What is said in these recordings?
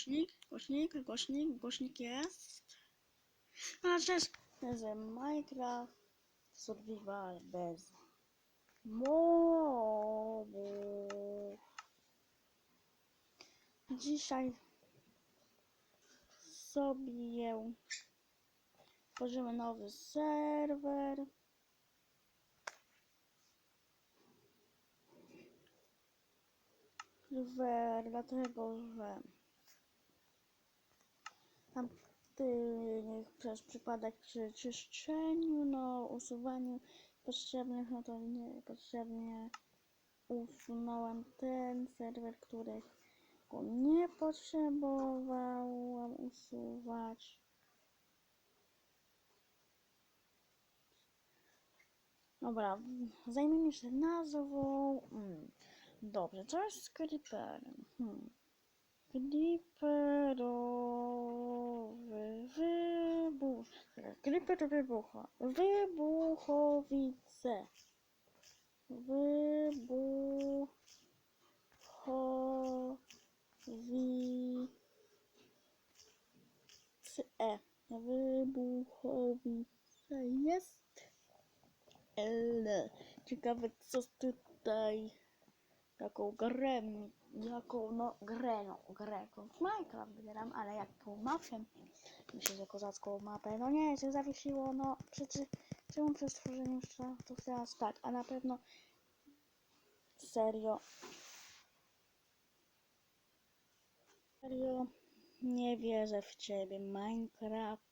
Głośnik, głośnik, głośnik, głośnik jest. A cześć, z Minecraft Survival bez mobów. Dzisiaj sobie tworzymy nowy serwer. Serwer, dlatego że tam ty, przez przypadek przy czyszczeniu, no usuwaniu potrzebnych, no to niepotrzebnie usunąłem ten serwer, który go nie potrzebowałam usuwać. Dobra, zajmijmy się nazwą. Mm. Dobrze, co jest z creeperem? Hmm. Creeperowy wybuch. Creeper wybucha. Wybuchowice. Wybuchowice. Wybuchowice jest. L. Ciekawe co tutaj jaką grę, mi- jaką no grę, no grę, w Minecraft gram, ale jaką mapę, myślę, że kozacką mapę, no nie, się zawiesiło, no przecież, czemu przez stworzenie jeszcze to teraz tak, a na pewno serio, serio, nie wierzę w ciebie, Minecraft,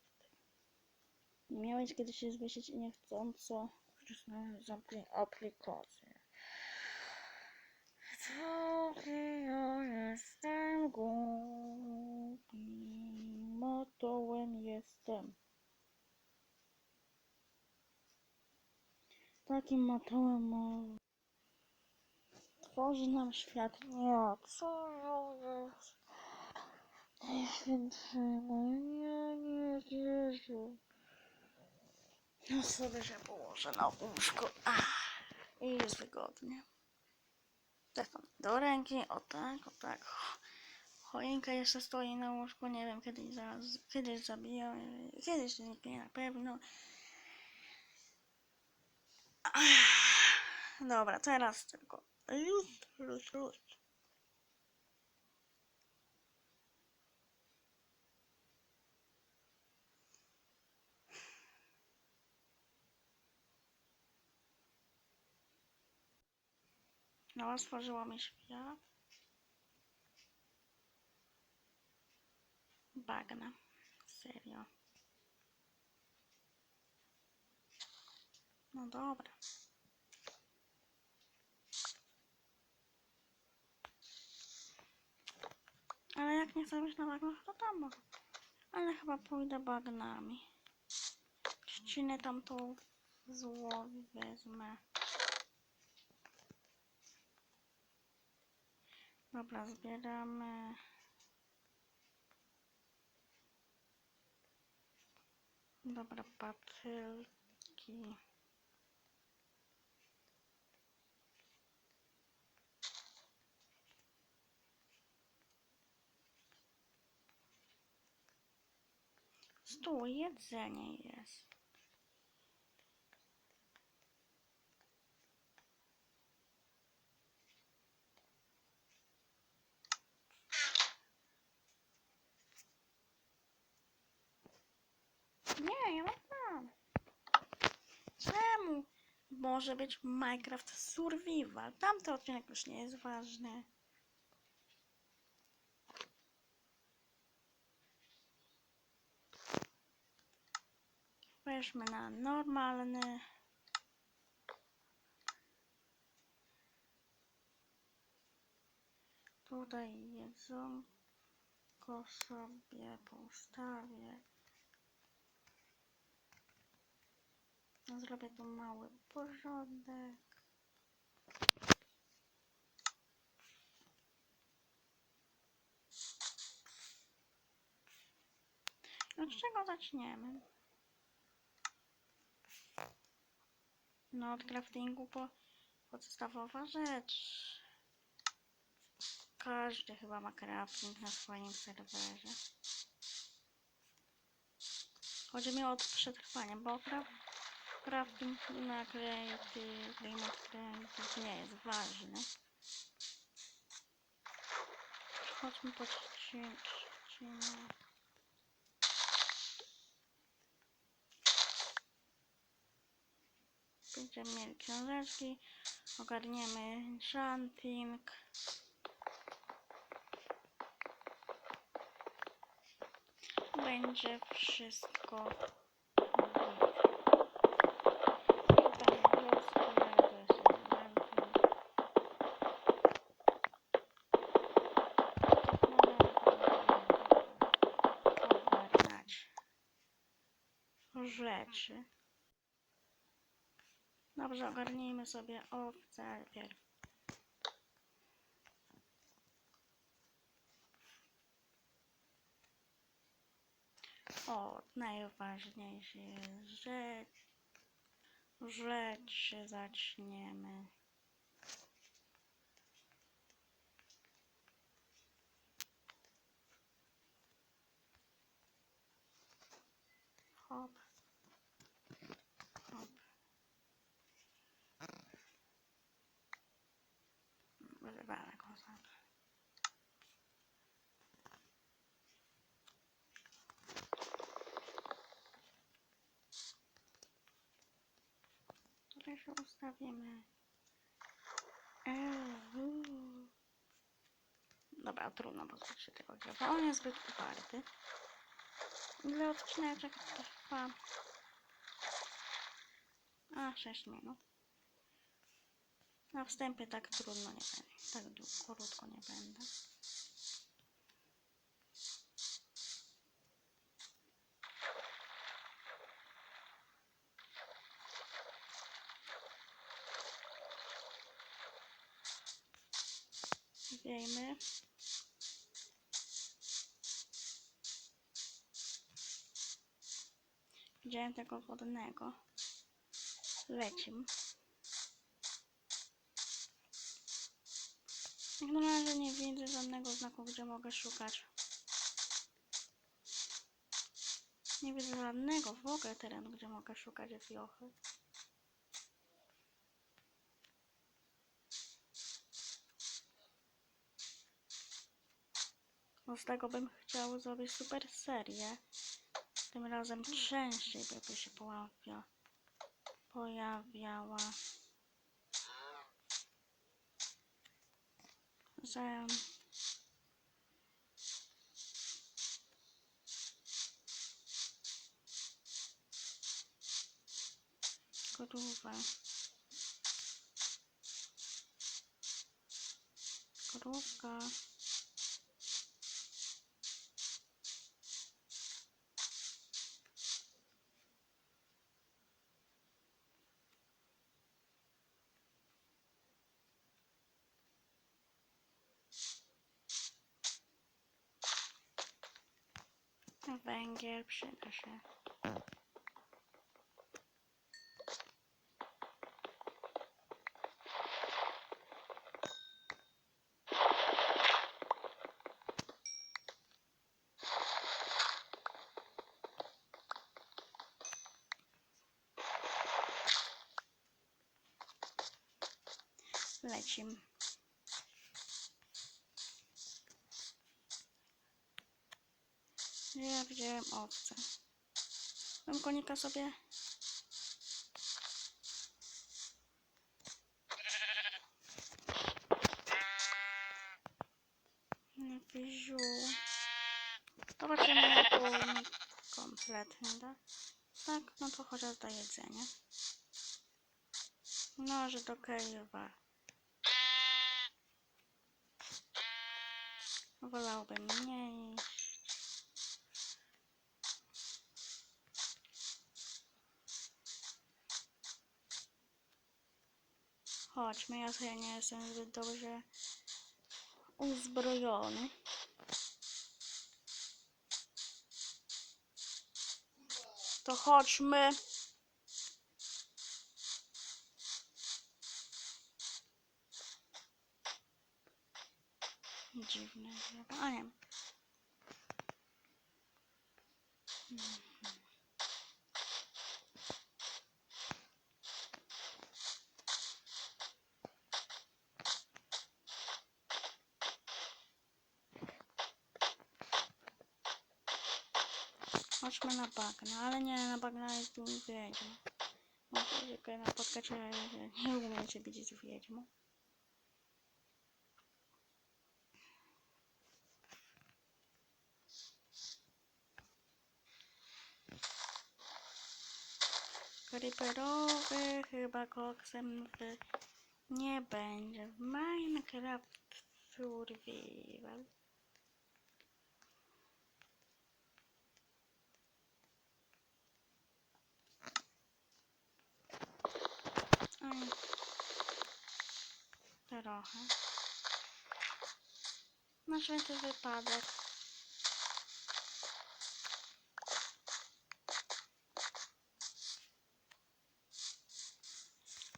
miałeś kiedyś się zwiesić i niechcąco, zamknij aplikację. Taki ja jestem głupi, motołem jestem. Takim motołem tworzy nam świat. Nie, co ja jest? Nie wytrzymaj, nie, wierzę. No sobie się położę na łóżko. Ach, I jest wygodnie. Do ręki, o tak, o tak. Choinka jeszcze stoi na łóżku, nie wiem kiedy zaraz, kiedyś zabiję, kiedyś zniknie na pewno. Dobra, teraz tylko luz, luz, luz. No, stworzyło mi świat. Bagna. Serio. No dobra. Ale jak nie chcę być na bagnach, to tam mogę. Ale chyba pójdę bagnami. Ścinę tam tą złowi wezmę. Dobra, zbieramy. Dobra, patylki. Stół, jedzenie jest. Nie, ja mam plan. Czemu? Może być Minecraft Survival. Tamten odcinek już nie jest ważny. Weźmy na normalny. Tutaj jedzonko sobie postawię. Zrobię tu mały porządek. Od czego zaczniemy? No, od craftingu po podstawowa rzecz. każdy chyba ma crafting na swoim serwerze. Chodzi mi o przetrwanie, bo craft, crafting na creative, remote creative nie jest ważny. Chodźmy po trzcinę. Będziemy mieli książeczki, ogarniemy enchanting. Będzie wszystko git. Tutaj wioski, ale to jest enchanting. Ogarniać rzeczy. Dobrze, ogarnijmy sobie owce najpierw. O, najważniejsze rzecz. Rzeczy zaczniemy. Hop. Hop. Wyrywamy go sam. Tutaj się ustawimy. Eee, Dobra, trudno, bo się tego drzewa. On jest zbyt uparty. Ile odcineczek trwa? A, 6 minut. Na wstępie tak trudno nie będzie. Tak krótko nie będę. Wiejmy. Widziałem tego wodnego. Lecim. Jak na razie nie widzę żadnego znaku, gdzie mogę szukać. Nie widzę żadnego w ogóle terenu, gdzie mogę szukać wiochy. Bo z tego bym chciał zrobić super serię. Tym razem częściej by się pojawiała. Że Grówę. Grówka. Węgiel przyda się. Lecim. Ja widziałem owce. Bym konika sobie... Wziął. Zobaczymy, jak kompletnie, tak? Tak, no to chociaż do jedzenia. No, że do kejwa. Wolałbym mniej. Chodźmy, ja sobie nie jestem zbyt dobrze uzbrojony. To chodźmy. a nie. Chodźmy na ale nie, na bagna jest tu wiedźma. No to tylko napotkać, że nie umiem się widzieć z wiedźmą. Creeperowy chyba koksem nie będzie. Minecraft Survival. Trochę. Na święty wypadek.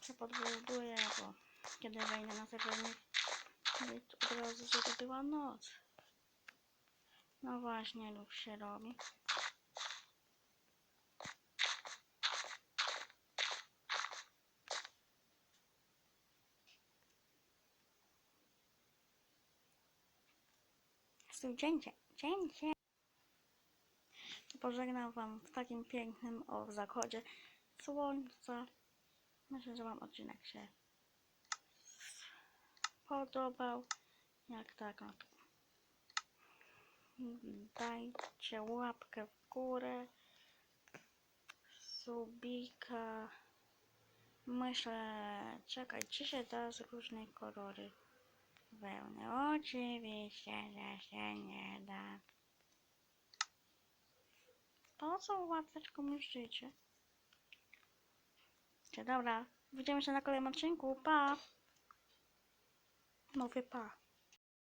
się podbuduję, bo kiedy wejdę na serwer nie od razu, że to była noc. No właśnie, lub się robi. Stój, cięcie, cięcie. Pożegnam wam w takim pięknym o zachodzie słońca. Myślę, że wam odcinek się podobał. Jak tak, no to dajcie łapkę w górę, subika. Myślę, czekaj, czy się da z różnej kolory wełny. Oczywiście, że się nie da. Po co łapeczką myślicie? Dobra, widzimy się na kolejnym odcinku. Pa! Nowy pa.